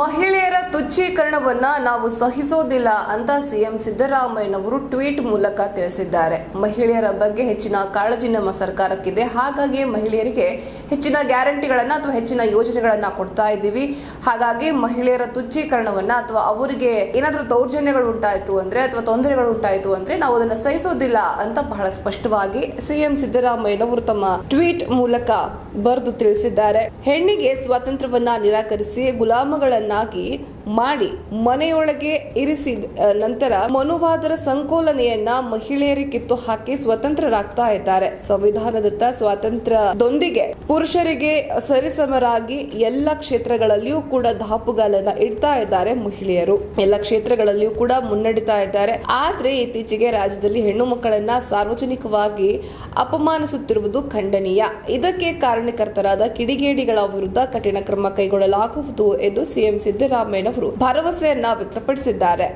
ಮಹಿಳೆಯರ ತುಚ್ಛೀಕರಣವನ್ನ ನಾವು ಸಹಿಸೋದಿಲ್ಲ ಅಂತ ಸಿಎಂ ಸಿದ್ದರಾಮಯ್ಯನವರು ಟ್ವೀಟ್ ಮೂಲಕ ತಿಳಿಸಿದ್ದಾರೆ. ಮಹಿಳೆಯರ ಬಗ್ಗೆ ಹೆಚ್ಚಿನ ಕಾಳಜಿ ನಮ್ಮ ಸರ್ಕಾರಕ್ಕಿದೆ. ಹಾಗಾಗಿ ಮಹಿಳೆಯರಿಗೆ ಹೆಚ್ಚಿನ ಗ್ಯಾರಂಟಿಗಳನ್ನ ಅಥವಾ ಹೆಚ್ಚಿನ ಯೋಜನೆಗಳನ್ನ ಕೊಡ್ತಾ ಇದ್ದೀವಿ. ಹಾಗಾಗಿ ಮಹಿಳೆಯರ ತುಚ್ಛೀಕರಣವನ್ನ ಅಥವಾ ಅವರಿಗೆ ಏನಾದರೂ ದೌರ್ಜನ್ಯಗಳು ಉಂಟಾಯಿತು ಅಂದ್ರೆ ಅಥವಾ ತೊಂದರೆಗಳು ಉಂಟಾಯಿತು ಅಂದ್ರೆ ನಾವು ಅದನ್ನು ಸಹಿಸೋದಿಲ್ಲ ಅಂತ ಬಹಳ ಸ್ಪಷ್ಟವಾಗಿ ಸಿಎಂ ಸಿದ್ದರಾಮಯ್ಯನವರು ತಮ್ಮ ಟ್ವೀಟ್ ಮೂಲಕ ಬರೆದು ತಿಳಿಸಿದ್ದಾರೆ. ಹೆಣ್ಣಿಗೆ ಸ್ವಾತಂತ್ರ್ಯವನ್ನ ನಿರಾಕರಿಸಿ ಗುಲಾಮಗಳನ್ನಾಗಿ ಮಾಡಿ ಮನೆಯೊಳಗೆ ಇರಿಸಿದ ನಂತರ ಮನುವಾದರ ಸಂಕೋಲನೆಯನ್ನ ಮಹಿಳೆಯರಿಗೆ ಕಿತ್ತು ಹಾಕಿ ಸ್ವತಂತ್ರರಾಗ್ತಾ ಇದ್ದಾರೆ. ಸಂವಿಧಾನದತ್ತ ಸ್ವಾತಂತ್ರ್ಯದೊಂದಿಗೆ ಪುರುಷರಿಗೆ ಸರಿಸಮರಾಗಿ ಎಲ್ಲ ಕ್ಷೇತ್ರಗಳಲ್ಲಿಯೂ ಕೂಡ ದಾಪುಗಾಲನ್ನ ಇಡ್ತಾ ಇದ್ದಾರೆ ಮಹಿಳೆಯರು. ಎಲ್ಲ ಕ್ಷೇತ್ರಗಳಲ್ಲಿಯೂ ಕೂಡ ಮುನ್ನಡಿತಾ ಇದ್ದಾರೆ. ಆದ್ರೆ ಇತ್ತೀಚೆಗೆ ರಾಜ್ಯದಲ್ಲಿ ಹೆಣ್ಣು ಮಕ್ಕಳನ್ನ ಸಾರ್ವಜನಿಕವಾಗಿ ಅಪಮಾನಿಸುತ್ತಿರುವುದು ಖಂಡನೀಯ. ಇದಕ್ಕೆ ಕಾರಣಕರ್ತರಾದ ಕಿಡಿಗೇಡಿಗಳ ವಿರುದ್ಧ ಕಠಿಣ ಕ್ರಮ ಕೈಗೊಳ್ಳಲಾಗುವುದು ಎಂದು ಸಿಎಂ ಸಿದ್ದರಾಮಯ್ಯನವರು ಭರವಸೆಯನ್ನ ವ್ಯಕ್ತಪಡಿಸಿದ್ದಾರೆ.